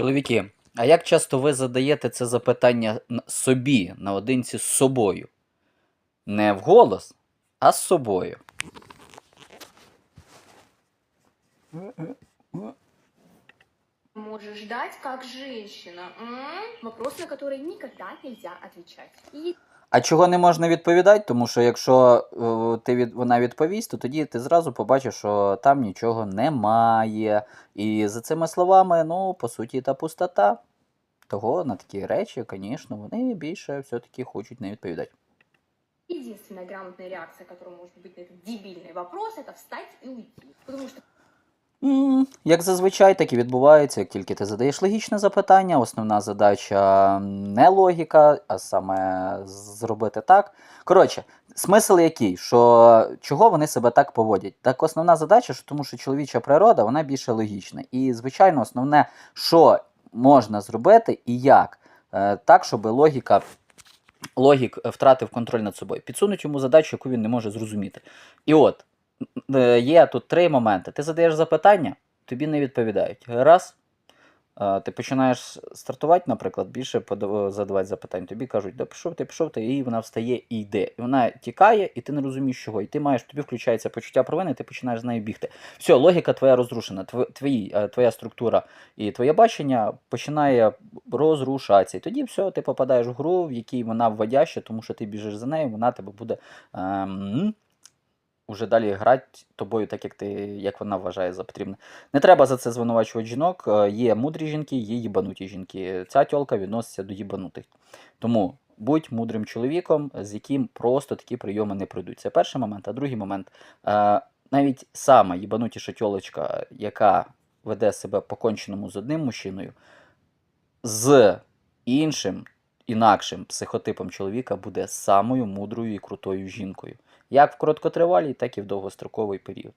Чоловіки, а як часто ви задаєте це запитання собі наодинці з собою? Не вголос, а з собою. можешь ждать как женщина? Вопрос, на который никогда нельзя отвечать. И А чого не можна відповідати? Тому що якщо е, ти від, вона відповість, то тоді ти зразу побачиш, що там нічого немає. І за цими словами, ну, по суті, та пустота. Того на такі речі, звісно, вони більше все-таки хочуть не відповідати. единственная грамотная реакция, которая может быть на этот дебильный вопрос, это встать и уйти. Потому что М, як зазвичай, так і відбувається, як тільки ти задаєш логічне запитання, основна задача не логіка, а саме зробити так. Коротше, смисл який, що чого вони себе так поводять? Так основна задача, що тому що чоловіча природа вона більше логічна. І, звичайно, основне, що можна зробити і як, е, так, щоб логіка. Логік втратив контроль над собою. Підсунуть йому задачу, яку він не може зрозуміти. І от, є тут три моменти. Ти задаєш запитання, тобі не відповідають. Раз. е, Ти починаєш стартувати, наприклад, більше задавати запитань. Тобі кажуть, да пішов ти, пішов ти, і вона встає і йде. І вона тікає, і ти не розумієш, чого. І ти маєш, тобі включається почуття провини, і ти починаєш з нею бігти. Все, логіка твоя розрушена. Твої, е, твоя структура і твоє бачення починає розрушатися. І тоді все, ти попадаєш в гру, в якій вона вводяща, тому що ти біжиш за нею, вона тебе буде. Ем, уже далі грати тобою, так як ти, як вона вважає за потрібне. Не треба за це звинувачувати жінок. Е, Є мудрі жінки, є їбануті жінки. Ця тьолка відноситься до їбанутих. Тому будь мудрим чоловіком, з яким просто такі прийоми не пройдуть. Це перший момент. А другий момент. Е, навіть сама їбанутіша тьолочка, яка веде себе поконченому з одним мужчиною, з іншим, інакшим психотипом чоловіка буде самою мудрою і крутою жінкою. Як в короткотривалій, так і в довгостроковий період.